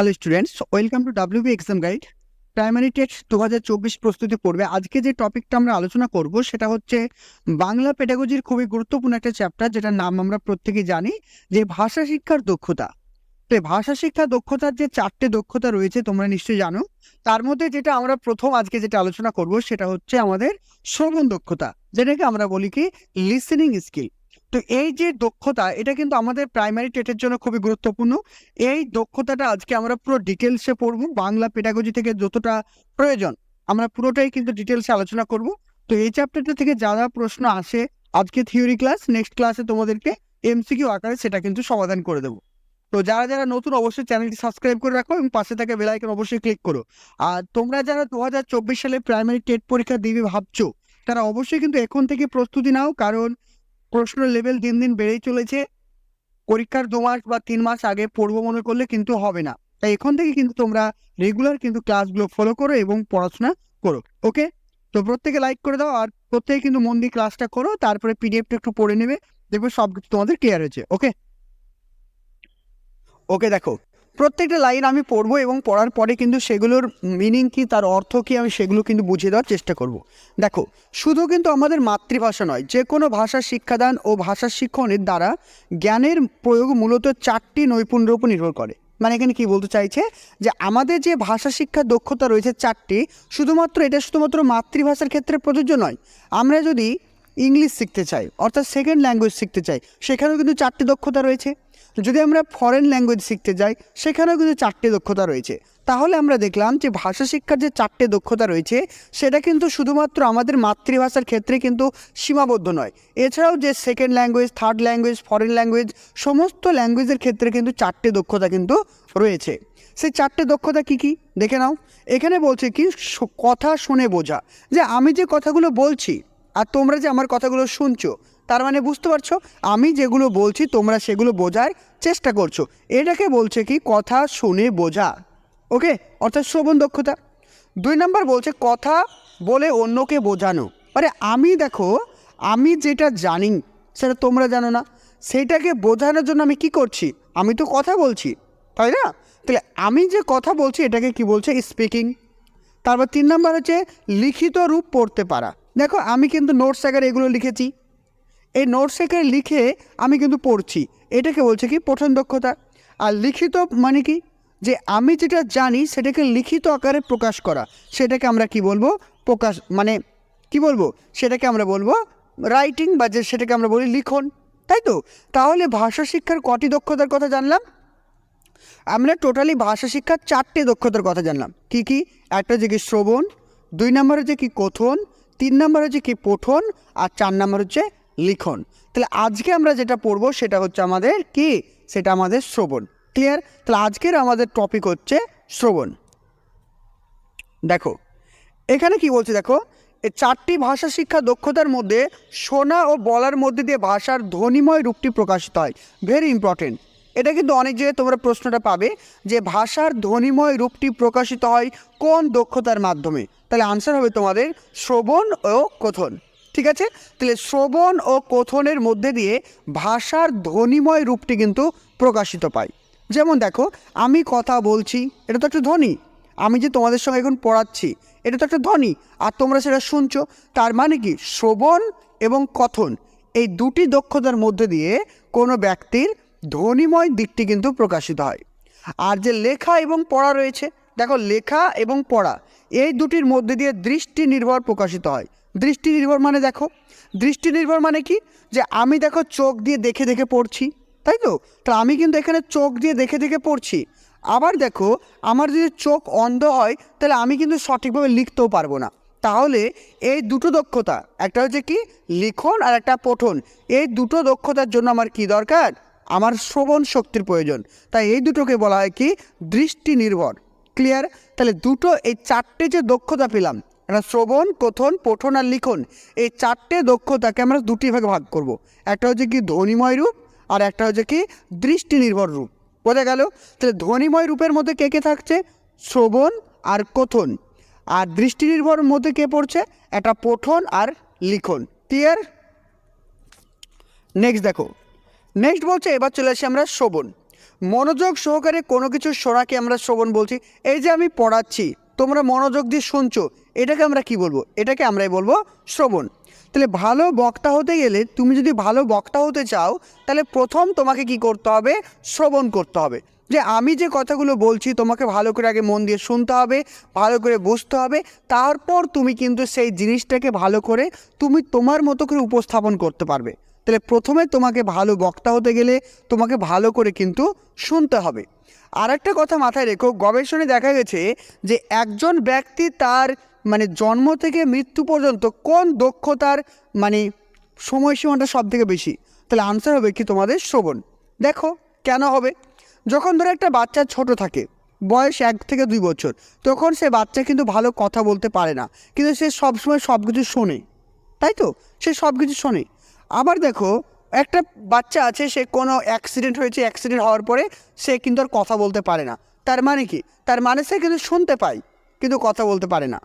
Hello students welcome to WB exam guide primary test দু হাজার চব্বিশ প্রস্তুতি পড়বে। আজকে যে টপিকটা আমরা আলোচনা করব, সেটা হচ্ছে বাংলা পেডাগজির খুবই গুরুত্বপূর্ণ একটা চ্যাপ্টার যেটার নাম আমরা প্রত্যেকেই জানি, যে ভাষা শিক্ষার দক্ষতা। তো ভাষা শিক্ষা দক্ষতার যে চারটে দক্ষতা রয়েছে, তোমরা নিশ্চয়ই জানো। তার মধ্যে যেটা আমরা প্রথম আজকে যেটা আলোচনা করব, সেটা হচ্ছে আমাদের শ্রবণ দক্ষতা, যেটাকে আমরা বলি কি লিসেনিং স্কিল তো এই যে দক্ষতা, এটা কিন্তু আমাদের প্রাইমারি টেটের জন্য খুবই গুরুত্বপূর্ণ। এই দক্ষতাটা আজকে আমরা পুরো ডিটেলসে পড়ব, বাংলা পেডাগজি থেকে যতটা প্রয়োজন, আমরা পুরোটাই কিন্তু ডিটেলসে আলোচনা করব। তো এই চ্যাপ্টারটা থেকে যা যা প্রশ্ন আসে, আজকে থিওরি ক্লাস নেক্সট ক্লাসে তোমাদেরকে এমসিকিউ আকারে সেটা কিন্তু সমাধান করে দেবো। তো যারা যারা নতুন, অবশ্যই চ্যানেলটি সাবস্ক্রাইব করে রাখো এবং পাশে থাকা বেল আইকন অবশ্যই ক্লিক করো। আর তোমরা যারা দু হাজার চব্বিশ সালে প্রাইমারি টেট পরীক্ষা দিবে ভাবছ, তারা অবশ্যই কিন্তু এখন থেকে প্রস্তুতি নাও, কারণ প্রশ্ন লেভেল দিন দিন বেড়েই চলেছে। পরীক্ষার দু মাস বা তিন মাস আগে পড়ব মনে করলে কিন্তু হবে না। তাই এখন থেকে কিন্তু তোমরা রেগুলার কিন্তু ক্লাসগুলো ফলো করো এবং পড়াশোনা করো ওকে তো প্রত্যেকে লাইক করে দাও আর প্রত্যেকে কিন্তু মন দিয়ে ক্লাসটা করো, তারপরে পিডিএফটা একটু পড়ে নেবে, দেখবে সব কিছু তোমাদের ক্লিয়ার হয়েছে ওকে ওকে দেখো প্রত্যেকটা লাইন আমি পড়ব এবং পড়ার পরে কিন্তু সেগুলোর মিনিং কি, তার অর্থ কি, আমি সেগুলো কিন্তু বুঝিয়ে দেওয়ার চেষ্টা করব। দেখো, শুধু কিন্তু আমাদের মাতৃভাষা নয়, যে কোনো ভাষার শিক্ষাদান ও ভাষা শিক্ষণের দ্বারা জ্ঞানের প্রয়োগ মূলত চারটি নৈপুণ্যের উপর নির্ভর করে। মানে এখানে কি বলতে চাইছে? যে আমাদের যে ভাষা শিক্ষার দক্ষতা রয়েছে চারটি, শুধুমাত্র এটা শুধুমাত্র মাতৃভাষার ক্ষেত্রে প্রযোজ্য নয়। আমরা যদি ইংলিশ শিখতে চাই, অর্থাৎ সেকেন্ড ল্যাঙ্গুয়েজ শিখতে চাই, সেখানেও কিন্তু চারটি দক্ষতা রয়েছে। যদি আমরা ফরেন ল্যাঙ্গুয়েজ শিখতে যাই, সেখানেও কিন্তু চারটে দক্ষতা রয়েছে। তাহলে আমরা দেখলাম যে ভাষা শিক্ষার যে চারটে দক্ষতা রয়েছে, সেটা কিন্তু শুধুমাত্র আমাদের মাতৃভাষার ক্ষেত্রে কিন্তু সীমাবদ্ধ নয়। এছাড়াও যে second language third language foreign language সমস্ত ল্যাঙ্গুয়েজের ক্ষেত্রে কিন্তু চারটে দক্ষতা কিন্তু রয়েছে। সেই চারটে দক্ষতা কি কি? দেখে নাও। এখানে বলছে কি কথা শুনে বোঝা। যে আমি যে কথাগুলো বলছি আর তোমরা যে আমার কথাগুলো শুনছো, তার মানে বুঝতে পারছ? আমি যেগুলো বলছি, তোমরা সেগুলো বোঝার চেষ্টা করছ। এটাকে বলছে কি? কথা শুনে বোঝা। ওকে? অর্থাৎ শ্রবণ দক্ষতা। দুই নাম্বার বলছে, কথা বলে অন্যকে বোঝানো। আরে আমি দেখো, আমি যেটা জানি, সেটা তোমরা জানো না। সেটাকে বোঝানোর জন্য আমি কি করছি? আমি তো কথা বলছি, তাই না? তাহলে আমি যে কথা বলছি, এটাকে কি বলছে? স্পিকিং তারপর তিন নাম্বার হচ্ছে, লিখিত রূপ পড়তে পারা। দেখো, আমি কিন্তু নোটস আকারে এগুলো লিখেছি। এই নোটস আকারে লিখে আমি কিন্তু পড়ছি। এটাকে বলছে কি, পঠন দক্ষতা। আর লিখিত মানে কি? যে আমি যেটা জানি, সেটাকে লিখিত আকারে প্রকাশ করা। সেটাকে আমরা কি বলব? প্রকাশ মানে কি বলব? সেটাকে আমরা বলব রাইটিং বা যে সেটাকে আমরা বলি লিখন। তাই তো? তাহলে ভাষা শিক্ষার কটি দক্ষতার কথা জানলাম? আমরা টোটালি ভাষা শিক্ষার চারটে দক্ষতার কথা জানলাম। কি কি? একটা যে কি শ্রবণ, দুই নম্বর যে কি কথন তিন নম্বর হচ্ছে কি পঠন আর চার নম্বর হচ্ছে লিখন। তাহলে আজকে আমরা যেটা পড়ব সেটা হচ্ছে আমাদের কি? সেটা আমাদের শ্রবণ। ক্লিয়ার তাহলে আজকের আমাদের টপিক হচ্ছে শ্রবণ। দেখো, এখানে কি বলছে দেখো এই চারটি ভাষা শিক্ষা দক্ষতার মধ্যে শোনা ও বলার মধ্যে দিয়ে ভাষার ধ্বনিময় রূপটি প্রকাশিত হয়। ভেরি ইম্পর্টেন্ট এটা কিন্তু অনেক জায়গায় তোমরা প্রশ্নটা পাবে যে ভাষার ধ্বনিময় রূপটি প্রকাশিত হয় কোন দক্ষতার মাধ্যমে? তাহলে আনসার হবে তোমাদের শ্রবণ ও কথন, ঠিক আছে? তাহলে শ্রবণ ও কথনের মধ্যে দিয়ে ভাষার ধ্বনিময় রূপটি কিন্তু প্রকাশিত পায়। যেমন দেখো, আমি কথা বলছি, এটা তো একটা ধ্বনি। আমি যে তোমাদের সঙ্গে এখন পড়াচ্ছি, এটা তো একটা ধ্বনি। আর তোমরা সেটা শুনছো, তার মানে কি? শ্রবণ এবং কথন, এই দুটি দক্ষতার মধ্যে দিয়ে কোনো ব্যক্তির ধ্বনিময় দিকটি কিন্তু প্রকাশিত হয়। আর যে লেখা এবং পড়া রয়েছে, দেখো লেখা এবং পড়া, এই দুটির মধ্যে দিয়ে দৃষ্টি নির্ভর প্রকাশিত হয়। দৃষ্টি নির্ভর মানে দেখো, দৃষ্টি নির্ভর মানে কি? যে আমি দেখো চোখ দিয়ে দেখে দেখে পড়ছি, তাই তো? তা আমি কিন্তু এখানে চোখ দিয়ে দেখে দেখে পড়ছি। আবার দেখো, আমার যদি চোখ অন্ধ হয়, তাহলে আমি কিন্তু সঠিকভাবে লিখতেও পারব না। তাহলে এই দুটো দক্ষতা, একটা হচ্ছে কি? লিখন আর একটা পঠন। এই দুটো দক্ষতার জন্য আমার কি দরকার? আমার শ্রবণ শক্তির প্রয়োজন। তাই এই দুটোকে বলা হয় কি? দৃষ্টি নির্ভর। ক্লিয়ার তাহলে দুটো এই চারটে যে দক্ষতা পেলাম একটা শ্রবণ, কথন, পঠন আর লিখন, এই চারটে দক্ষতাকে আমরা দুটি ভাগে ভাগ করব। একটা হচ্ছে কি ধ্বনিময় রূপ আর একটা হচ্ছে কি দৃষ্টি নির্ভর রূপ। বোঝা গেল? তাহলে ধ্বনিময় রূপের মধ্যে কে কে থাকছে? শ্রবণ আর কথন। আর দৃষ্টি নির্ভর মধ্যে কে পড়ছে? একটা পঠন আর লিখন। ক্লিয়ার নেক্সট দেখো। নেক্সট বলছে, এবার চলে আসি আমরা শ্রবণ। মনোযোগ সহকারে কোনো কিছু শোনাকে আমরা শ্রবণ বলছি। এই যে আমি পড়াচ্ছি, তোমরা মনোযোগ দিয়ে শুনছো, এটাকে আমরা কি বলব? এটাকে আমরাই বলব শ্রবণ। তাহলে ভালো বক্তা হতে গেলে, তুমি যদি ভালো বক্তা হতে চাও, তাহলে প্রথম তোমাকে কি করতে হবে? শ্রবণ করতে হবে। যে আমি যে কথাগুলো বলছি, তোমাকে ভালো করে আগে মন দিয়ে শুনতে হবে, ভালো করে বুঝতে হবে, তারপর তুমি কিন্তু সেই জিনিসটাকে ভালো করে তুমি তোমার মতো করে উপস্থাপন করতে পারবে। তাহলে প্রথমে তোমাকে ভালো বক্তা হতে গেলে তোমাকে ভালো করে কিন্তু শুনতে হবে। আর একটা কথা মাথায় রেখো, গবেষণায় দেখা গেছে যে একজন ব্যক্তি তার মানে জন্ম থেকে মৃত্যু পর্যন্ত কোন দক্ষতার মানে সময়সীমাটা সব থেকে বেশি? তাহলে আনসার হবে কি তোমাদের শ্রবণ। দেখো, কেন হবে? যখন ধরো একটা বাচ্চা ছোট থাকে, বয়স এক থেকে দুই বছর, তখন সে বাচ্চা কিন্তু ভালো কথা বলতে পারে না। কিন্তু সে সবসময় সব কিছু শোনে, তাই তো? সে সব কিছু শোনে। আবার দেখো, একটা বাচ্চা আছে, সে কোনো অ্যাক্সিডেন্ট হয়েছে অ্যাক্সিডেন্ট হওয়ার পরে সে কিন্তু আর কথা বলতে পারে না। তার মানে কি? তার মানে সে কিন্তু শুনতে পায়, কিন্তু কথা বলতে পারে না।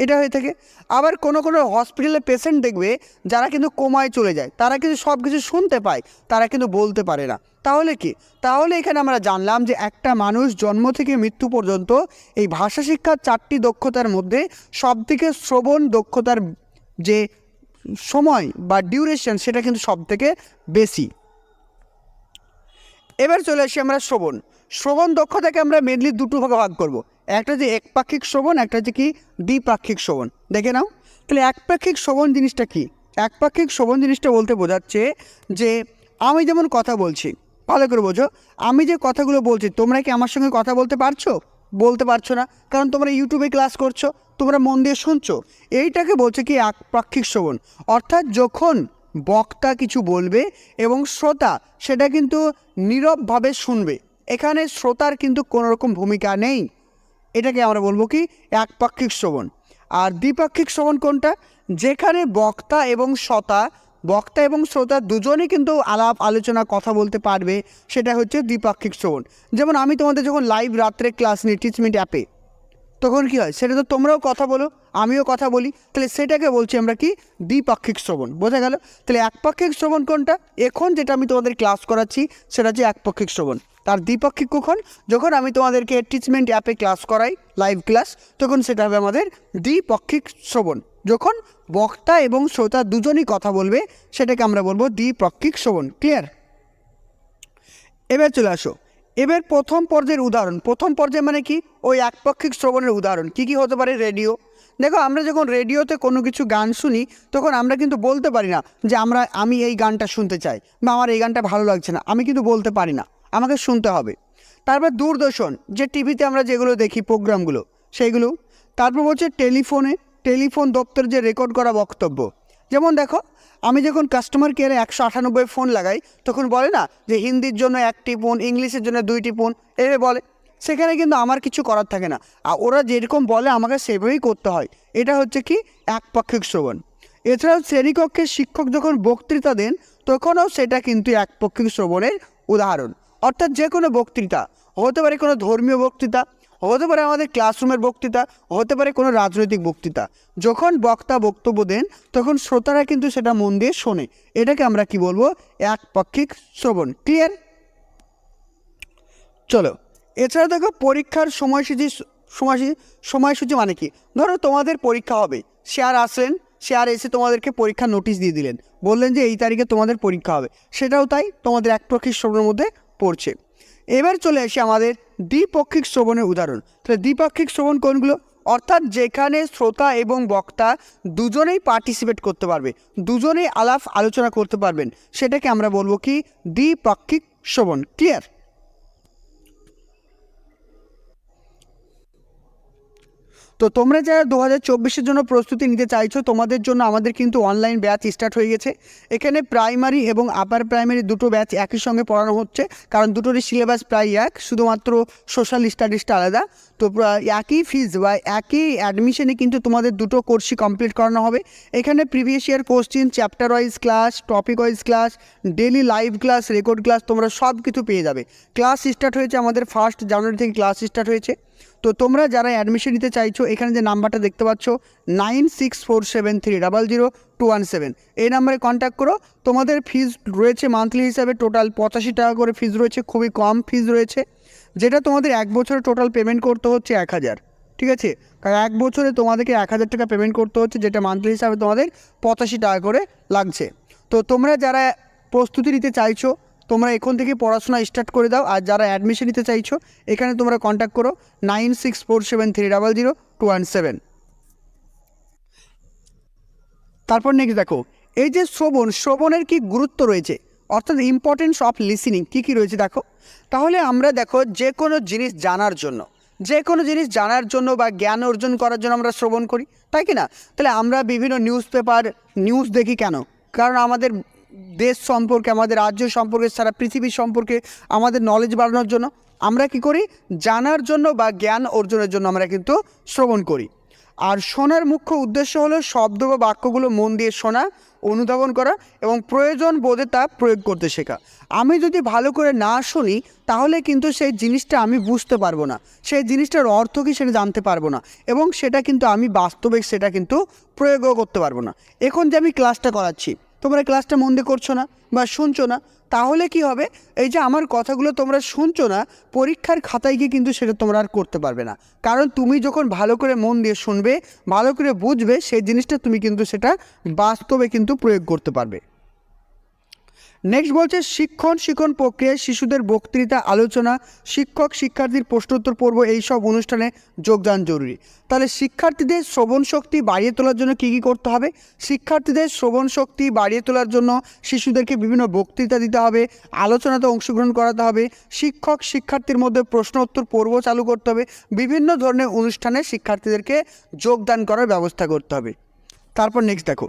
এটা হয়ে থাকে। আবার কোনো কোনো হসপিটালে পেশেন্ট দেখবে, যারা কিন্তু কোমায় চলে যায়, তারা কিন্তু সব কিছু শুনতে পায়, তারা কিন্তু বলতে পারে না। তাহলে কি? তাহলে এখানে আমরা জানলাম যে একটা মানুষ জন্ম থেকে মৃত্যু পর্যন্ত এই ভাষা শিক্ষার চারটি দক্ষতার মধ্যে সবথেকে শ্রবণ দক্ষতার যে সময় বা ডিউরেশন সেটা কিন্তু সব থেকে বেশি। এবার চলে আসি আমরা শ্রবণ। শ্রবণ দক্ষতাকে আমরা মেনলি দুটো ভাগে ভাগ করব। একটা যে একপাক্ষিক শ্রবণ, একটা যে কি দ্বিপাক্ষিক শ্রবণ। দেখে নাও। তাহলে একপাক্ষিক শ্রবণ জিনিসটা কি? একপাক্ষিক শ্রবণ জিনিসটা বলতে বোঝাচ্ছে যে আমি যেমন কথা বলছি, ভালো করে বোঝো। আমি যে কথাগুলো বলছি, তোমরা কি আমার সঙ্গে কথা বলতে পারছ? বলতে পারছ না। কারণ তোমরা ইউটিউবে ক্লাস করছ তোমরা মন দিয়ে শুনছো? এইটাকে বলছে কি একপাক্ষিক শ্রবণ। অর্থাৎ যখন বক্তা কিছু বলবে এবং শ্রোতা সেটা কিন্তু নীরবভাবে শুনবে। এখানে শ্রোতার কিন্তু কোনো রকম ভূমিকা নেই। এটাকে আমরা বলব কি একপাক্ষিক শ্রবণ। আর দ্বিপাক্ষিক শ্রবণ কোনটা? যেখানে বক্তা এবং শ্রোতা, বক্তা এবং শ্রোতা দুজনেই কিন্তু আলাপ আলোচনা কথা বলতে পারবে, সেটা হচ্ছে দ্বিপাক্ষিক শ্রবণ। যেমন আমি তোমাদের যখন লাইভ রাত্রে ক্লাস নিই টিচমিট অ্যাপে তখন কি হয়? সেটা তো তোমরাও কথা বলো, আমিও কথা বলি। তাহলে সেটাকে বলছি আমরা কি? দ্বিপাক্ষিক শ্রবণ। বোঝা গেল? তাহলে একপাক্ষিক শ্রবণ কোনটা? এখন যেটা আমি তোমাদের ক্লাস করাচ্ছি, সেটা হচ্ছে একপাক্ষিক শ্রবণ। তার দ্বিপাক্ষিক কখন? যখন আমি তোমাদেরকে টিচমেন্ট অ্যাপে ক্লাস করাই লাইভ ক্লাস তখন সেটা হবে আমাদের দ্বিপাক্ষিক শ্রবণ। যখন বক্তা এবং শ্রোতা দুজনই কথা বলবে, সেটাকে আমরা বলব দ্বিপাক্ষিক শ্রবণ। ক্লিয়ার এবার চলে আসো। এবার প্রথম পর্যায়ের উদাহরণ। প্রথম পর্যায়ে মানে কি? ওই একপাক্ষিক শ্রবণের উদাহরণ। কি কি হতে পারে? রেডিও। দেখো, আমরা যখন রেডিওতে কোনো কিছু গান শুনি, তখন আমরা কিন্তু বলতে পারি না যে আমরা, আমি এই গানটা শুনতে চাই বা আমার এই গানটা ভালো লাগছে না। আমি কিন্তু বলতে পারি না। আমাকে শুনতে হবে। তারপর দূরদর্শন, যে টিভিতে আমরা যেগুলো দেখি, প্রোগ্রামগুলো, সেইগুলো। তারপর হচ্ছে টেলিফোনে, টেলিফোন দপ্তরে যে রেকর্ড করা বক্তব্য। যেমন দেখো আমি যখন কাস্টমার কেয়ারে একশো আটানব্বই ফোন লাগাই, তখন বলে না যে হিন্দির জন্য একটি ফোন ইংলিশের জন্য দুইটি ফোন এভাবে বলে। সেখানে কিন্তু আমার কিছু করার থাকে না। আর ওরা যেরকম বলে, আমাকে সেভাবেই করতে হয়। এটা হচ্ছে কি? একপাক্ষিক শ্রবণ। এছাড়াও শ্রেণীকক্ষের শিক্ষক যখন বক্তৃতা দেন, তখনও সেটা কিন্তু একপাক্ষিক শ্রবণের উদাহরণ। অর্থাৎ যে কোনো বক্তৃতা, হতে পারে কোনো ধর্মীয় বক্তৃতা হতে পারে আমাদের ক্লাসরুমের বক্তৃতা, হতে পারে কোনো রাজনৈতিক বক্তৃতা। যখন বক্তা বক্তব্য দেন, তখন শ্রোতারা কিন্তু সেটা মন দিয়ে শোনে। এটাকে আমরা কি বলব? একপাক্ষিক শ্রবণ। ক্লিয়ার চলো। এছাড়া দেখো, পরীক্ষার সময়সূচি সময়সূচি সময়সূচি মানে কি? ধরো তোমাদের পরীক্ষা হবে। স্যার আসলেন স্যার এসে তোমাদেরকে পরীক্ষার নোটিশ দিয়ে দিলেন। বললেন যে এই তারিখে তোমাদের পরীক্ষা হবে। সেটাও তাই তোমাদের এক একপাক্ষিক শ্রবণের মধ্যে পড়ছে। এবার চলে আসি আমাদের দ্বিপাক্ষিক শ্রবণের উদাহরণ। তাহলে দ্বিপাক্ষিক শ্রবণ কোনগুলো? অর্থাৎ যেখানে শ্রোতা এবং বক্তা দুজনেই পার্টিসিপেট করতে পারবে, দুজনেই আলাপ আলোচনা করতে পারবেন, সেটাকে আমরা বলব কি? দ্বিপাক্ষিক শ্রবণ। ক্লিয়ার তো তোমরা যারা দু হাজার চব্বিশের জন্য প্রস্তুতি নিতে চাইছো, তোমাদের জন্য আমাদের কিন্তু অনলাইন ব্যাচ স্টার্ট হয়ে গেছে। এখানে প্রাইমারি এবং আপার প্রাইমারি দুটো ব্যাচ একই সঙ্গে পড়ানো হচ্ছে, কারণ দুটোরই সিলেবাস প্রায় এক, শুধুমাত্র সোশ্যাল স্টাডিজটা আলাদা। তো একই ফিজ বা একই অ্যাডমিশনে কিন্তু তোমাদের দুটো কোর্সই কমপ্লিট করানো হবে। এখানে previous year question chapter wise class topic wise class daily live class record class তোমরা সব কিছু পেয়ে যাবে। ক্লাস স্টার্ট হয়েছে আমাদের ফার্স্ট জানুয়ারি থেকে ক্লাস স্টার্ট হয়েছে। তো তোমরা যারা অ্যাডমিশন নিতে চাইছো, এখানে যে নাম্বারটা দেখতে পাচ্ছ nine six four seven three double zero two one seven এই নাম্বারে কন্ট্যাক্ট করো। তোমাদের ফিজ রয়েছে মান্থলি হিসাবে টোটাল পঁচাশি টাকা করে ফিজ রয়েছে, খুবই কম ফিজ রয়েছে। যেটা তোমাদের এক বছরে টোটাল পেমেন্ট করতে হচ্ছে এক হাজার। ঠিক আছে? কারণ এক বছরে তোমাদেরকে এক হাজার টাকা পেমেন্ট করতে হচ্ছে, যেটা মান্থলি হিসাবে তোমাদের পঁচাশি টাকা করে লাগছে। তো তোমরা যারা প্রস্তুতি নিতে চাইছো তোমরা এখন থেকে পড়াশোনা স্টার্ট করে দাও, আর যারা অ্যাডমিশন নিতে চাইছো, এখানে তোমরা কন্ট্যাক্ট করো nine six four seven three double zero two one seven তারপর নেক্সট দেখো, এই যে শ্রবণ, শ্রবণের কি গুরুত্ব রয়েছে? অর্থাৎ ইম্পর্টেন্স অফ লিসিনিং কী কী রয়েছে দেখো? তাহলে আমরা দেখো যে কোনো জিনিস জানার জন্য, যে কোনো জিনিস জানার জন্য বা জ্ঞান অর্জন করার জন্য আমরা শ্রবণ করি, তাই কি না? তাহলে আমরা বিভিন্ন নিউজ পেপার নিউজ দেখি কেন? কারণ আমাদের দেশ সম্পর্কে, আমাদের রাজ্য সম্পর্কে, সারা পৃথিবী সম্পর্কে আমাদের নলেজ বাড়ানোর জন্য আমরা কি করি? জানার জন্য বা জ্ঞান অর্জনের জন্য আমরা কিন্তু শ্রবণ করি। আর শোনার মুখ্য উদ্দেশ্য হলো শব্দ বা বাক্যগুলো মন দিয়ে শোনা, অনুধাবন করা এবং প্রয়োজন বোধে তা প্রয়োগ করতে শেখা। আমি যদি ভালো করে না শুনি, তাহলে কিন্তু সেই জিনিসটা আমি বুঝতে পারব না। সেই জিনিসটার অর্থ কী সেটা জানতে পারব না এবং সেটা কিন্তু আমি বাস্তবে সেটা কিন্তু প্রয়োগও করতে পারব না। এখন যে আমি ক্লাসটা করাচ্ছি তোমরা ক্লাসটা মন দিয়ে করছ না বা শুনছো না, তাহলে কি হবে? এই যে আমার কথাগুলো তোমরা শুনছো না, পরীক্ষার খাতায় গিয়ে কিন্তু সেটা তোমরা আর করতে পারবে না। কারণ তুমি যখন ভালো করে মন দিয়ে শুনবে, ভালো করে বুঝবে, সেই জিনিসটা তুমি কিন্তু সেটা বাস্তবে কিন্তু প্রয়োগ করতে পারবে। নেক্সট বলছে, শিক্ষণ শিক্ষণ প্রক্রিয়ায় শিশুদের বক্তৃতা, আলোচনা, শিক্ষক, শিক্ষার্থীর প্রশ্নোত্তর পর্ব, এইসব অনুষ্ঠানে যোগদান জরুরি। তাহলে শিক্ষার্থীদের শ্রবণ শক্তি বাড়িয়ে তোলার জন্য কী কী করতে হবে? শিক্ষার্থীদের শ্রবণ শক্তি বাড়িয়ে তোলার জন্য শিশুদেরকে বিভিন্ন বক্তৃতা দিতে হবে, আলোচনাতে অংশগ্রহণ করাতে হবে, শিক্ষক, শিক্ষার্থীর মধ্যে প্রশ্ন উত্তর পর্ব চালু করতে হবে, বিভিন্ন ধরনের অনুষ্ঠানে শিক্ষার্থীদেরকে যোগদান করার ব্যবস্থা করতে হবে। তারপর নেক্সট দেখো।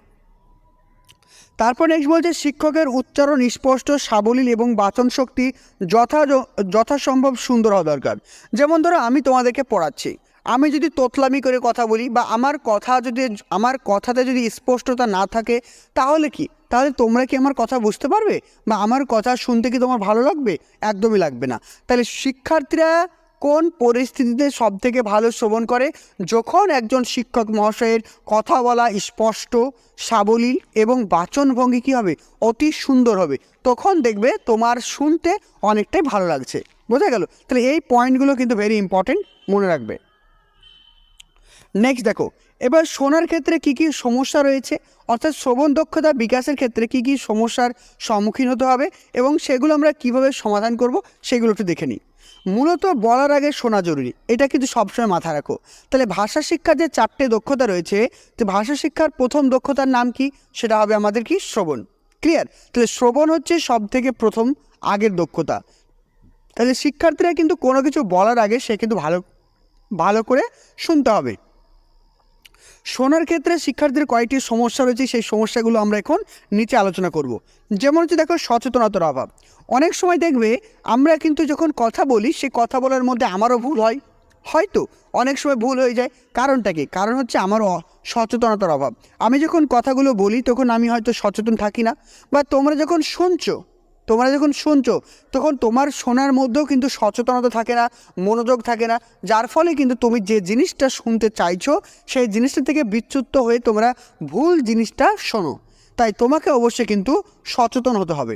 তারপর নেক্সট বলছে, শিক্ষকের উচ্চারণ স্পষ্ট, সাবলীল এবং বাচন শক্তি যথা যথাসম্ভব সুন্দর হওয়া দরকার। যেমন ধরো, আমি তোমাদেরকে পড়াচ্ছি। আমি যদি তোতলামি করে কথা বলি বা আমার কথা যদি, আমার কথাতে যদি স্পষ্টতা না থাকে, তাহলে কি? তাহলে তোমরা কি আমার কথা বুঝতে পারবে? বা আমার কথা শুনতে কি তোমার ভালো লাগবে? একদমই লাগবে না। তাহলে শিক্ষার্থীরা কোন পরিস্থিতিতে সব থেকে ভালো শ্রবণ করে? যখন একজন শিক্ষক মহাশয়ের কথা বলা স্পষ্ট, সাবলীল এবং বাচনভঙ্গি কী হবে? অতি সুন্দর হবে। তখন দেখবে তোমার শুনতে অনেকটাই ভালো লাগছে। বোঝা গেল? তাহলে এই পয়েন্টগুলো কিন্তু ভেরি ইম্পর্টেন্ট মনে রাখবে। নেক্সট দেখো, এবার শোনার ক্ষেত্রে কি কি সমস্যা রয়েছে? অর্থাৎ শ্রবণ দক্ষতা বিকাশের ক্ষেত্রে কি কি সমস্যার সম্মুখীন হতে হবে এবং সেগুলো আমরা কীভাবে সমাধান করব, সেগুলো একটু দেখে নিই। মূলত বলার আগে শোনা জরুরি। এটা কিন্তু সবসময় মাথায় রাখো। তাহলে ভাষা শিক্ষার যে চারটে দক্ষতা রয়েছে, তো ভাষা শিক্ষার প্রথম দক্ষতার নাম কি? সেটা হবে আমাদের কি? শ্রবণ। ক্লিয়ার তাহলে শ্রবণ হচ্ছে সব থেকে প্রথম আগের দক্ষতা। তাহলে শিক্ষার্থীরা কিন্তু কোনো কিছু বলার আগে সে কিন্তু ভালো ভালো করে শুনতে হবে। শোনার ক্ষেত্রে শিক্ষার্থীদের কয়েকটি সমস্যা রয়েছে, সেই সমস্যাগুলো আমরা এখন নিচে আলোচনা করব। যেমন হচ্ছে দেখো, সচেতনতার অভাব। অনেক সময় দেখবে, আমরা কিন্তু যখন কথা বলি, সে কথা বলার মধ্যে আমারও ভুল হয়। হয়তো অনেক সময় ভুল হয়ে যায়। কারণটা কি? কারণ হচ্ছে আমার অ- সচেতনতার অভাব। আমি যখন কথাগুলো বলি, তখন আমি হয়তো সচেতন থাকি না। বা তোমরা যখন শুনছো তোমরা যখন শুনছো, তখন তোমার শোনার মধ্যেও কিন্তু সচেতনতা থাকে না, মনোযোগ থাকে না। যার ফলে কিন্তু তুমি যে জিনিসটা শুনতে চাইছো, সেই জিনিসটা থেকে বিচ্যুত হয়ে তোমরা ভুল জিনিসটা শোনো। তাই তোমাকে অবশ্যই কিন্তু সচেতন হতে হবে।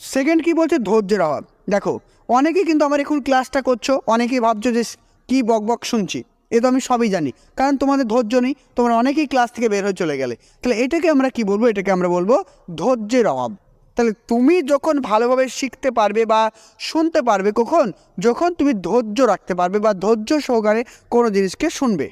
সেকেন্ড কি বলছে? ধৈর্যের অভাব। দেখো, অনেকেই কিন্তু আমার এখন ক্লাসটা করছ, অনেকেই ভাবছ যে কী বক বক শুনছি, এ তো আমি সবই জানি। কারণ তোমাদের ধৈর্য নেই, তোমরা অনেকেই ক্লাস থেকে বের হয়ে চলে গেলে। তাহলে এটাকে আমরা কি বলব? এটাকে আমরা বলব ধৈর্যের অভাব। তাহলে তুমি যখন ভালোভাবে শিখতে পারবে বা শুনতে পারবে কখন? যখন তুমি ধৈর্য রাখতে পারবে বা ধৈর্য সহকারে কোনো জিনিসকে শুনবে।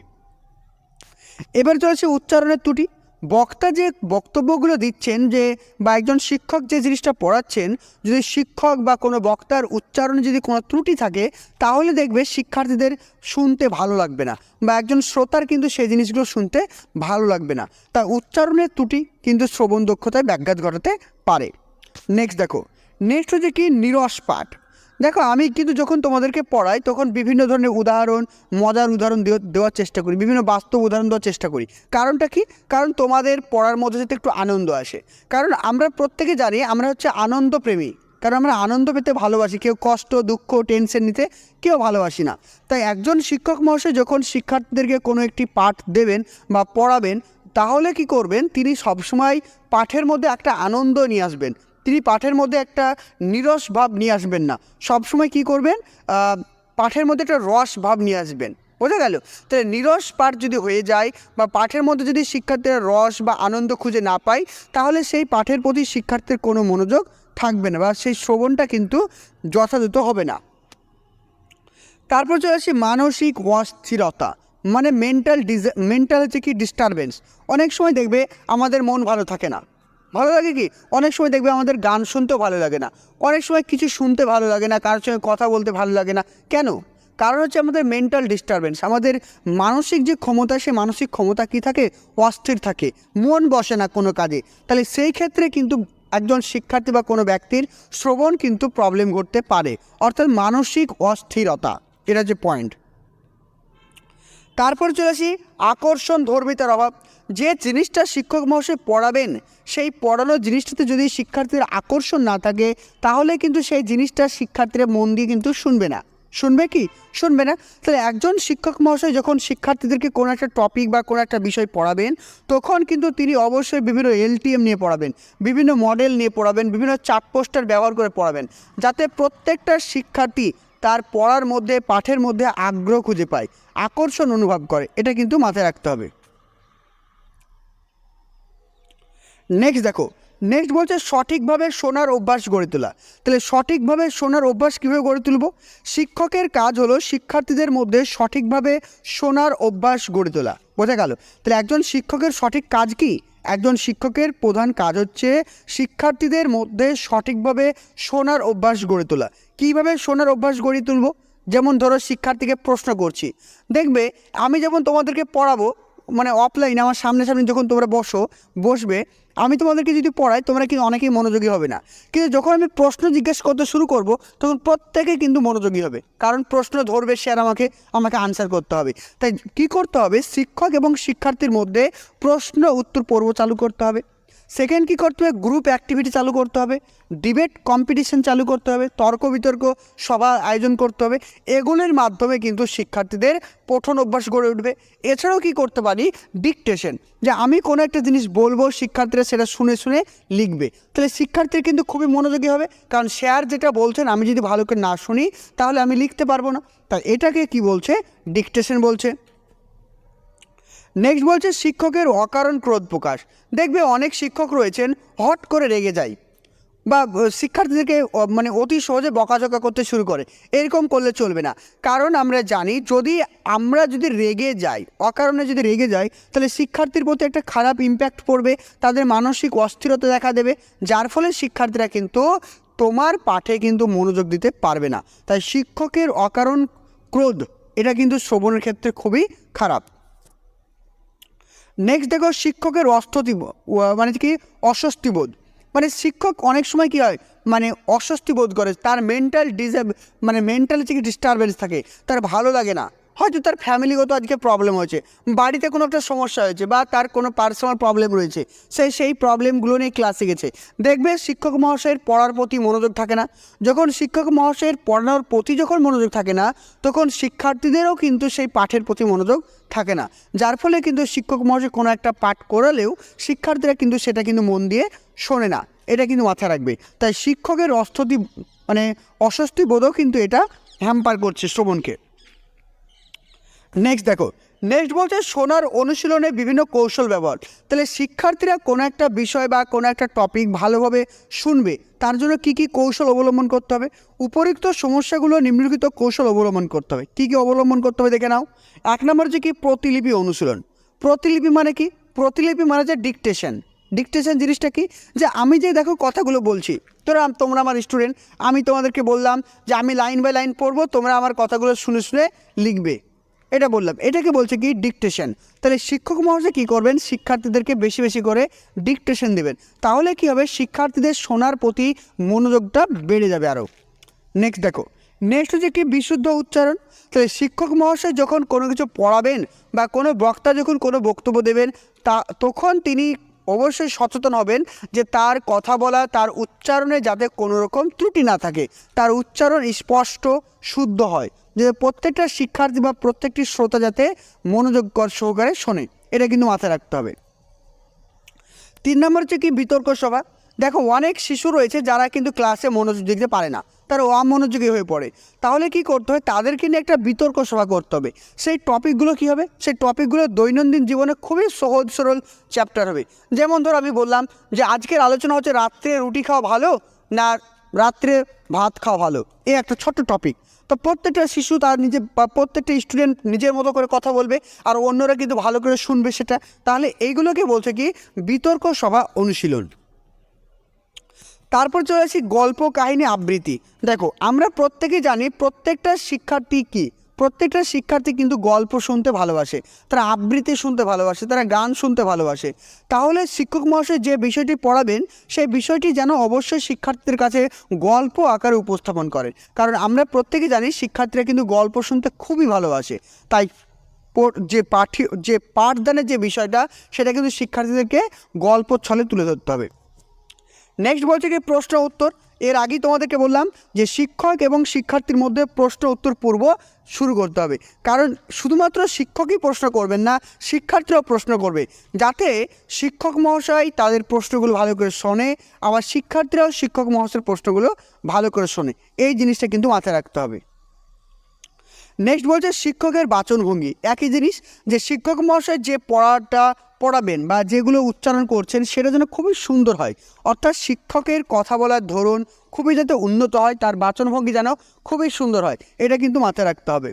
এবার চলেছে উচ্চারণের ত্রুটি। বক্তা যে বক্তব্যগুলো দিচ্ছেন যে বা একজন শিক্ষক যে জিনিসটা পড়াচ্ছেন, যদি শিক্ষক বা কোনো বক্তার উচ্চারণে যদি কোনো ত্রুটি থাকে, তাহলে দেখবে শিক্ষার্থীদের শুনতে ভালো লাগবে না বা একজন শ্রোতার কিন্তু সেই জিনিসগুলো শুনতে ভালো লাগবে না। তা উচ্চারণের ত্রুটি কিন্তু শ্রবণ দক্ষতায় ব্যাঘাত ঘটাতে পারে। নেক্সট দেখো নেক্সট হচ্ছে কি নিরস পাঠ। দেখো, আমি কিন্তু যখন তোমাদেরকে পড়াই, তখন বিভিন্ন ধরনের উদাহরণ, মজার উদাহরণ দেওয়া- দেওয়ার চেষ্টা করি, বিভিন্ন বাস্তব উদাহরণ দেওয়ার চেষ্টা করি। কারণটা কি? কারণ তোমাদের পড়ার মধ্যে যাতে একটু আনন্দ আসে। কারণ আমরা প্রত্যেকে জানি আমরা হচ্ছে আনন্দপ্রেমী। কারণ আমরা আনন্দ পেতে ভালোবাসি, কেউ কষ্ট, দুঃখ টেনশন নিতে কেউ ভালোবাসি না। তাই একজন শিক্ষক মহাশয় যখন শিক্ষার্থীদেরকে কোনো একটি পাঠ দেবেন বা পড়াবেন, তাহলে কি করবেন? তিনি সবসময় পাঠের মধ্যে একটা আনন্দ নিয়ে আসবেন। তিনি পাঠের মধ্যে একটা নিরস ভাব নিয়ে আসবেন না। সবসময় কি করবেন? পাঠের মধ্যে একটা রস ভাব নিয়ে আসবেন। বোঝা গেল? তাহলে নিরস পাঠ যদি হয়ে যায় বা পাঠের মধ্যে যদি শিক্ষার্থীরা রস বা আনন্দ খুঁজে না পায়, তাহলে সেই পাঠের প্রতি শিক্ষার্থীর কোনো মনোযোগ থাকবে না বা সেই শ্রবণটা কিন্তু যথাযথ হবে না। তারপর চলে আসি মানসিক অস্থিরতা মানে মেন্টাল ডিজা মেন্টাল হচ্ছে কি ডিস্টারবেন্স অনেক সময় দেখবে আমাদের মন ভালো থাকে না। ভালো লাগে কি? অনেক সময় দেখবে আমাদের গান শুনতেও ভালো লাগে না। অনেক সময় কিছু শুনতে ভালো লাগে না, কারোর সঙ্গে কথা বলতে ভালো লাগে না। কেন? কারণ হচ্ছে আমাদের মেন্টাল ডিস্টারবেন্স আমাদের মানসিক যে ক্ষমতা সে মানসিক ক্ষমতা কি থাকে? অস্থির থাকে, মন বসে না কোনো কাজে। তাহলে সেই ক্ষেত্রে কিন্তু একজন শিক্ষার্থী বা কোনো ব্যক্তির শ্রবণ কিন্তু প্রবলেম ঘটতে পারে। অর্থাৎ মানসিক অস্থিরতা, এটা যে পয়েন্ট তারপর চলে আসি আকর্ষণ ধর্মিতার অভাব। যে জিনিসটা শিক্ষক মহাশয় পড়াবেন, সেই পড়ানো জিনিসটাতে যদি শিক্ষার্থীর আকর্ষণ না থাকে, তাহলে কিন্তু সেই জিনিসটা শিক্ষার্থীরা মন দিয়ে কিন্তু শুনবে না। শুনবে কি? শুনবে না। তাহলে একজন শিক্ষক মহাশয় যখন শিক্ষার্থীদেরকে কোনো একটা টপিক বা কোনো একটা বিষয় পড়াবেন, তখন কিন্তু তিনি অবশ্যই বিভিন্ন এলটিএম নিয়ে পড়াবেন, বিভিন্ন মডেল নিয়ে পড়াবেন, বিভিন্ন চাপ পোস্টার ব্যবহার করে পড়াবেন, যাতে প্রত্যেকটা শিক্ষার্থী তার পড়ার মধ্যে, পাঠের মধ্যে আগ্রহ খুঁজে পায়। আকর্ষণ অনুভব করে, এটা কিন্তু মাথায় রাখতে হবে। নেক্সট দেখো নেক্সট বলছে সঠিকভাবে শোনার অভ্যাস গড়ে তোলা। তাহলে সঠিকভাবে শোনার অভ্যাস কীভাবে গড়ে তুলব? শিক্ষকের কাজ হলো শিক্ষার্থীদের মধ্যে সঠিকভাবে শোনার অভ্যাস গড়ে তোলা। বোঝা গেল? তাহলে একজন শিক্ষকের সঠিক কাজ কি? একজন শিক্ষকের প্রধান কাজ হচ্ছে শিক্ষার্থীদের মধ্যে সঠিকভাবে শোনার অভ্যাস গড়ে তোলা। কীভাবে শোনার অভ্যাস গড়ে তুলব? যেমন ধরো শিক্ষার্থীকে প্রশ্ন করছি। দেখবে, আমি যেমন তোমাদেরকে পড়াবো মানে অফলাইন আমার সামনে সামনে যখন তোমরা বসো, বসবে, আমি তোমাদেরকে যদি পড়াই, তোমরা কিন্তু অনেকেই মনোযোগী হবে না। কিন্তু যখন আমি প্রশ্ন জিজ্ঞেস করতে শুরু করব, তখন প্রত্যেকে কিন্তু মনোযোগী হবে। কারণ প্রশ্ন ধরবে স্যার আমাকে আমাকে আনসার করতে হবে। তাই কি করতে হবে? শিক্ষক এবং শিক্ষার্থীর মধ্যে প্রশ্ন উত্তর পর্ব চালু করতে হবে। সেকেন্ড কী করতে হবে? গ্রুপ অ্যাক্টিভিটি চালু করতে হবে। ডিবেট কম্পিটিশন চালু করতে হবে। তর্ক বিতর্ক সভা আয়োজন করতে হবে। এগুলোর মাধ্যমে কিন্তু শিক্ষার্থীদের পঠন অভ্যাস গড়ে উঠবে। এছাড়াও কি করতে পারি? ডিকটেশন যে আমি কোনো একটা জিনিস বলব, শিক্ষার্থীরা সেটা শুনে শুনে লিখবে। তাহলে শিক্ষার্থীর কিন্তু খুবই মনোযোগী হবে। কারণ স্যার যেটা বলছেন, আমি যদি ভালো করে না শুনি, তাহলে আমি লিখতে পারব না। তাই এটাকে কি বলছে? ডিকটেশন বলছে। নেক্সট বলছে শিক্ষকের অকারণ ক্রোধ প্রকাশ। দেখবে অনেক শিক্ষক রয়েছেন, হট করে রেগে যায়। বা শিক্ষার্থীদেরকে মানে অতি সহজে বকাঝকা করতে শুরু করে। এরকম করলে চলবে না। কারণ আমরা জানি, যদি আমরা যদি রেগে যাই, অকারণে যদি রেগে যাই, তাহলে শিক্ষার্থীর প্রতি একটা খারাপ ইম্প্যাক্ট পড়বে, তাদের মানসিক অস্থিরতা দেখা দেবে, যার ফলে শিক্ষার্থীরা কিন্তু তোমার পাঠে কিন্তু মনোযোগ দিতে পারবে না। তাই শিক্ষকের অকারণ ক্রোধ, এটা কিন্তু শ্রবণের ক্ষেত্রে খুবই খারাপ। নেক্সট দেখো শিক্ষকের অস্থতি মানে কি অস্বস্তি বোধ। মানে শিক্ষক অনেক সময় কী হয় মানে অস্বস্তি বোধ করে, তার মেন্টাল ডিসেব মানে মেন্টাল যে ডিস্টারবেন্স থাকে, তার ভালো লাগে না। হয়তো তার ফ্যামিলিগত আজকে প্রবলেম হয়েছে, বাড়িতে কোনো একটা সমস্যা হয়েছে বা তার কোনো পার্সোনাল প্রবলেম রয়েছে, সে সেই প্রবলেমগুলো নিয়ে ক্লাসে গেছে। দেখবে শিক্ষক মহাশয়ের পড়ার প্রতি মনোযোগ থাকে না, যখন শিক্ষক মহাশয়ের পড়ানোর প্রতি যখন মনোযোগ থাকে না, তখন শিক্ষার্থীদেরও কিন্তু সেই পাঠের প্রতি মনোযোগ থাকে না। যার ফলে কিন্তু শিক্ষক মহাশয় কোনো একটা পাঠ করালেও শিক্ষার্থীরা কিন্তু সেটা কিন্তু মন দিয়ে শোনে না, এটা কিন্তু মাথায় রাখবে। তাই শিক্ষকের অস্বস্তি মানে অস্বস্তি বোধও কিন্তু এটা হ্যাম্পার করছে শ্রবণকে। নেক্সট দেখো। নেক্সট বলছে সোনার অনুশীলনে বিভিন্ন কৌশল ব্যবহার। তাহলে শিক্ষার্থীরা কোনো একটা বিষয় বা কোনো একটা টপিক ভালোভাবে শুনবে। তার জন্য কি কি কৌশল অবলম্বন করতে হবে? উপরিক্ত সমস্যাগুলো নিম্নলিখিত কৌশল অবলম্বন করতে হবে। কী কী অবলম্বন করতে হবে দেখে নাও। এক নম্বর হচ্ছে কি প্রতিলিপি অনুশীলন। প্রতিলিপি মানে কি? প্রতিলিপি মানে যে ডিকটেশন ডিকটেশন জিনিসটা কি? যে আমি যে দেখো কথাগুলো বলছি। তোরা, তোমরা আমার স্টুডেন্ট আমি তোমাদেরকে বললাম যে আমি লাইন বাই লাইন পড়ব, তোমরা আমার কথাগুলো শুনে শুনে লিখবে। এটা বললাম। এটাকে বলছে কি? ডিকটেশন তাহলে শিক্ষক মহাশয় কী করবেন? শিক্ষার্থীদেরকে বেশি বেশি করে ডিকটেশন দেবেন। তাহলে কি হবে? শিক্ষার্থীদের শোনার প্রতি মনোযোগটা বেড়ে যাবে আরও নেক্সট দেখো। নেক্সট হচ্ছে কি? বিশুদ্ধ উচ্চারণ। তাহলে শিক্ষক মহাশয় যখন কোনো কিছু পড়াবেন বা কোনো বক্তা যখন কোনো বক্তব্য দেবেন, তা তখন তিনি অবশ্যই সচেতন হবেন যে তার কথা বলা, তার উচ্চারণে যাতে কোনো রকম ত্রুটি না থাকে। তার উচ্চারণ স্পষ্ট, শুদ্ধ হয়। যে প্রত্যেকটা শিক্ষার্থী বা প্রত্যেকটি শ্রোতা যাতে মনোযোগ সহকারে শোনে, এটা কিন্তু মাথায় রাখতে হবে। তিন নম্বর হচ্ছে কি, বিতর্ক সভা। দেখো, অনেক শিশু রয়েছে যারা কিন্তু ক্লাসে মনোযোগ দিতে পারে না। তারা অমনোযোগী হয়ে পড়ে। তাহলে কি করতে হয়? তাদেরকে নিয়ে একটা বিতর্ক সভা করতে হবে। সেই টপিকগুলো কি হবে? সেই টপিকগুলো দৈনন্দিন জীবনে খুবই সহজ, সরল চ্যাপ্টার হবে। যেমন ধরো আমি বললাম যে, আজকের আলোচনা হচ্ছে রাত্রে রুটি খাওয়া ভালো না রাত্রে ভাত খাওয়া ভালো? এই একটা ছোট্ট টপিক তো প্রত্যেকটা শিশু তার নিজে প্রত্যেকটা স্টুডেন্ট নিজের মতো করে কথা বলবে আর অন্যরা কিন্তু ভালো করে শুনবে সেটা। তাহলে এইগুলোকে বলছে কি? বিতর্ক সভা অনুশীলন। তারপর চলে আসি গল্প, কাহিনী, আবৃত্তি। দেখো, আমরা প্রত্যেকেই জানি প্রত্যেকটা শিক্ষার্থী কি? প্রত্যেকটা শিক্ষার্থী কিন্তু গল্প শুনতে ভালোবাসে, তারা আবৃত্তি শুনতে ভালোবাসে, তারা গান শুনতে ভালোবাসে। তাহলে শিক্ষক মহাশয় যে বিষয়টি পড়াবেন, সেই বিষয়টি যেন অবশ্যই শিক্ষার্থীদের কাছে গল্প আকারে উপস্থাপন করেন। কারণ আমরা প্রত্যেকেই জানি শিক্ষার্থীরা কিন্তু গল্প শুনতে খুবই ভালোবাসে। তাই যে পাঠ্য যে পাঠদানের যে বিষয়টা, সেটা কিন্তু শিক্ষার্থীদেরকে গল্প ছলে তুলে ধরতে হবে। নেক্সট বলছে কি প্রশ্ন উত্তর। এর আগেই তোমাদেরকে বললাম যে শিক্ষক এবং শিক্ষার্থীর মধ্যে প্রশ্ন উত্তর পূর্ব শুরু করতে হবে। কারণ শুধুমাত্র শিক্ষকই প্রশ্ন করবেন না, শিক্ষার্থীরাও প্রশ্ন করবে। যাতে শিক্ষক মহাশয় তাদের প্রশ্নগুলো ভালো করে শোনে, আবার শিক্ষার্থীরাও শিক্ষক মহাশয়ের প্রশ্নগুলো ভালো করে শোনে। এই জিনিসটা কিন্তু মাথায় রাখতে হবে। নেক্সট বলছে শিক্ষকের বাচনভঙ্গি। একই জিনিস যে শিক্ষক মহাশয় যে পড়াটা পড়াবেন বা যেগুলো উচ্চারণ করছেন সেটা যেন খুবই সুন্দর হয়। অর্থাৎ শিক্ষকের কথা বলার ধরন খুবই যাতে উন্নত হয়, তার বাচনভঙ্গি যেন খুবই সুন্দর হয়, এটা কিন্তু মাথায় রাখতে হবে।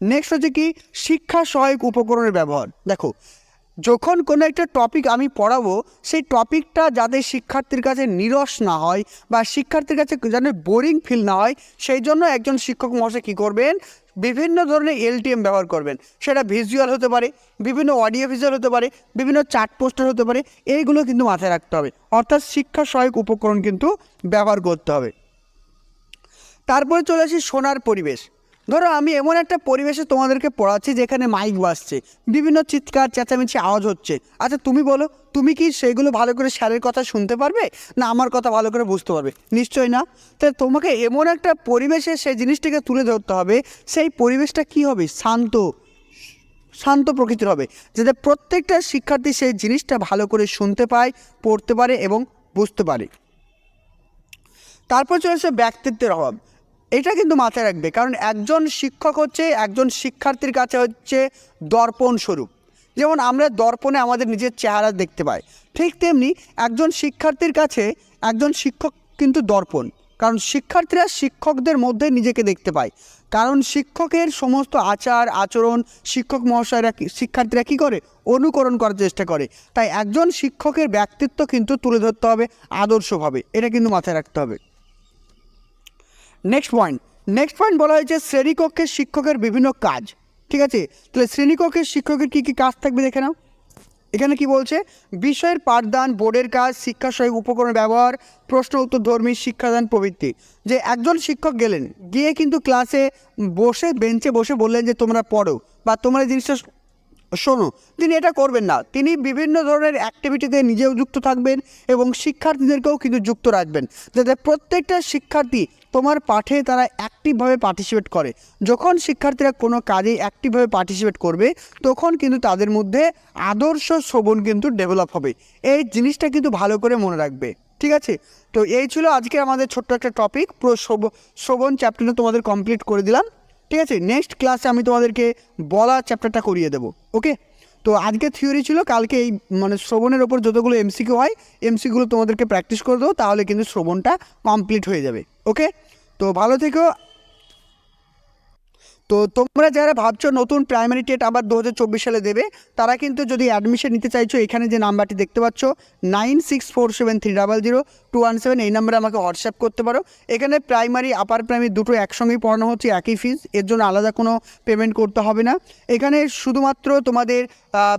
নেক্সট হচ্ছে কি, শিক্ষা সহায়ক উপকরণের ব্যবহার। দেখো যখন কোনো একটা টপিক আমি পড়াবো, সেই টপিকটা যাতে শিক্ষার্থীর কাছে নিরস না হয় বা শিক্ষার্থীর কাছে যেন বোরিং ফিল না হয়, সেই জন্য একজন শিক্ষক মহাশয় কী করবেন? বিভিন্ন ধরনের এলটিএম ব্যবহার করবেন। সেটা ভিজুয়াল হতে পারে, বিভিন্ন অডিও ভিজুয়াল হতে পারে, বিভিন্ন চার্ট পোস্টার হতে পারে, এইগুলো কিন্তু মাথায় রাখতে হবে। অর্থাৎ শিক্ষা সহায়ক উপকরণ কিন্তু ব্যবহার করতে হবে। তারপরে চলে আসি সোনার পরিবেশ। ধরো আমি এমন একটা পরিবেশে তোমাদেরকে পড়াচ্ছি যেখানে মাইক বাজছে, বিভিন্ন চিৎকার, চেঁচামেচি আওয়াজ হচ্ছে। আচ্ছা তুমি বলো, তুমি কি সেগুলো ভালো করে স্যারের কথা শুনতে পারবে, না আমার কথা ভালো করে বুঝতে পারবে? নিশ্চয়ই না। তাই তোমাকে এমন একটা পরিবেশে সেই জিনিসটাকে তুলে ধরতে হবে, সেই পরিবেশটা কি হবে? শান্ত শান্ত প্রকৃতির হবে, যাতে প্রত্যেকটা শিক্ষার্থী সেই জিনিসটা ভালো করে শুনতে পায়, পড়তে পারে এবং বুঝতে পারে। তারপর চলে চলেছে ব্যক্তিত্বের অভাব। এটা কিন্তু মাথায় রাখবে, কারণ একজন শিক্ষক হচ্ছে একজন শিক্ষার্থীর কাছে হচ্ছে দর্পণ স্বরূপ। যেমন আমরা দর্পণে আমাদের নিজের চেহারা দেখতে পাই, ঠিক তেমনি একজন শিক্ষার্থীর কাছে একজন শিক্ষক কিন্তু দর্পণ, কারণ শিক্ষার্থীরা শিক্ষকদের মধ্যে নিজেকে দেখতে পায়। কারণ শিক্ষকের সমস্ত আচার, আচরণ শিক্ষক মহাশয়রা শিক্ষার্থীরা কী করে? অনুকরণ করার চেষ্টা করে। তাই একজন শিক্ষকের ব্যক্তিত্ব কিন্তু তুলে ধরতে হবে আদর্শভাবে, এটা কিন্তু মাথায় রাখতে হবে। নেক্সট পয়েন্ট নেক্সট পয়েন্ট বলা হয়েছে শ্রেণীকক্ষের শিক্ষকের বিভিন্ন কাজ। ঠিক আছে? তাহলে শ্রেণীকক্ষের শিক্ষকের কী কী কাজ থাকবে দেখে নাও। এখানে কি বলছে? বিষয়ের পাঠদান, বোর্ডের কাজ, শিক্ষা সহায়ক উপকরণ ব্যবহার, প্রশ্ন উত্তর ধর্মী, শিক্ষাদান প্রভৃতি যে একজন শিক্ষক গেলেন, গিয়ে কিন্তু ক্লাসে বসে, বেঞ্চে বসে বললেন যে, তোমরা পড়ো বা তোমরা এই জিনিসটা শোনো। তিনি এটা করবেন না। তিনি বিভিন্ন ধরনের অ্যাক্টিভিটিতে নিজেও যুক্ত থাকবেন এবং শিক্ষার্থীদেরকেও কিন্তু যুক্ত রাখবেন। যাতে প্রত্যেকটা শিক্ষার্থী তোমার পাঠে তারা অ্যাক্টিভভাবে পার্টিসিপেট করে। যখন শিক্ষার্থীরা কোনো কাজে অ্যাক্টিভভাবে পার্টিসিপেট করবে, তখন কিন্তু তাদের মধ্যে আদর্শ শ্রবণ কিন্তু ডেভেলপ হবে। এই জিনিসটা কিন্তু ভালো করে মনে রাখবে। ঠিক আছে? তো এই ছিল আজকে আমাদের ছোট্ট একটা টপিক পুরো শ্রব- শ্রবণ চ্যাপ্টারটা তোমাদের কমপ্লিট করে দিলাম। ঠিক আছে? নেক্সট ক্লাসে আমি তোমাদেরকে বলা চ্যাপ্টারটা করিয়ে দেবো। ওকে তো আজকে থিওরি ছিল, কালকে এই মানে শ্রবণের ওপর যতগুলো এমসিকিউ হয় এমসিগুলো তোমাদেরকে প্র্যাকটিস করে দেবো, তাহলে কিন্তু শ্রবণটা কমপ্লিট হয়ে যাবে। ওকে? তো ভালো থেকো। তো তোমরা যারা ভাবছ নতুন প্রাইমারি টেট আবার দু হাজার চব্বিশ সালে দেবে, তারা কিন্তু যদি অ্যাডমিশন নিতে চাইছো, এখানে যে নাম্বারটি দেখতে পাচ্ছ nine six four seven three double zero two one seven এই নাম্বারে আমাকে হোয়াটসঅ্যাপ করতে পারো। এখানে প্রাইমারি আপার প্রাইমারি দুটো একসঙ্গেই পড়ানো হচ্ছে, একই ফিজ এর জন্য আলাদা কোনো পেমেন্ট করতে হবে না। এখানে শুধুমাত্র তোমাদের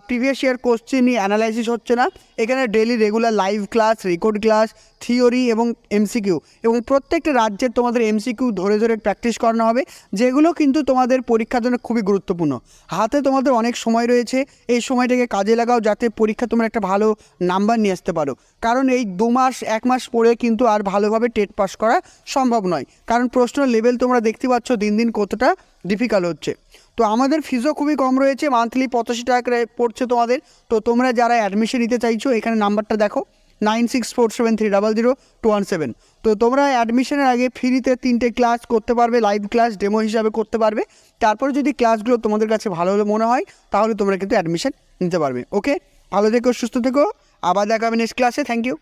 প্রিভিয়াস ইয়ার কোশ্চেন নিয়ে অ্যানালাইসিস হচ্ছে না। এখানে daily regular live class record class theory এবং এমসিকিউ এবং প্রত্যেকটা রাজ্যের তোমাদের এমসিকিউ ধরে ধরে প্র্যাকটিস করানো হবে, যেগুলো কিন্তু তোমাদের পরীক্ষার জন্য খুবই গুরুত্বপূর্ণ। হাতে তোমাদের অনেক সময় রয়েছে, এই সময়টাকে কাজে লাগাও যাতে পরীক্ষা তোমরা একটা ভালো নাম্বার নিয়ে আসতে পারো। কারণ এই দু মাস, এক মাস পরে কিন্তু আর ভালোভাবে টেট পাস করা সম্ভব নয়। কারণ প্রশ্ন লেভেল তোমরা দেখতে পাচ্ছ দিন দিন কতটা ডিফিকাল্ট হচ্ছে। তো আমাদের ফিজও খুবই কম রয়েছে মান্থলি পঁচাশি টাকা পড়ছে তোমাদের। তো তোমরা যারা অ্যাডমিশন নিতে চাইছো, এখানে নাম্বারটা দেখো nine six four seven three double zero two one seven তো তোমরা অ্যাডমিশনের আগে ফ্রিতে তিনটে ক্লাস করতে পারবে লাইভ ক্লাস ডেমো হিসাবে করতে পারবে। তারপরে যদি ক্লাসগুলো তোমাদের কাছে ভালো মনে হয়, তাহলে তোমরা কিন্তু অ্যাডমিশন নিতে পারবে। ওকে ভালো থেকো, সুস্থ থেকো। আবার দেখা হবে নেক্সট ক্লাসে থ্যাংক ইউ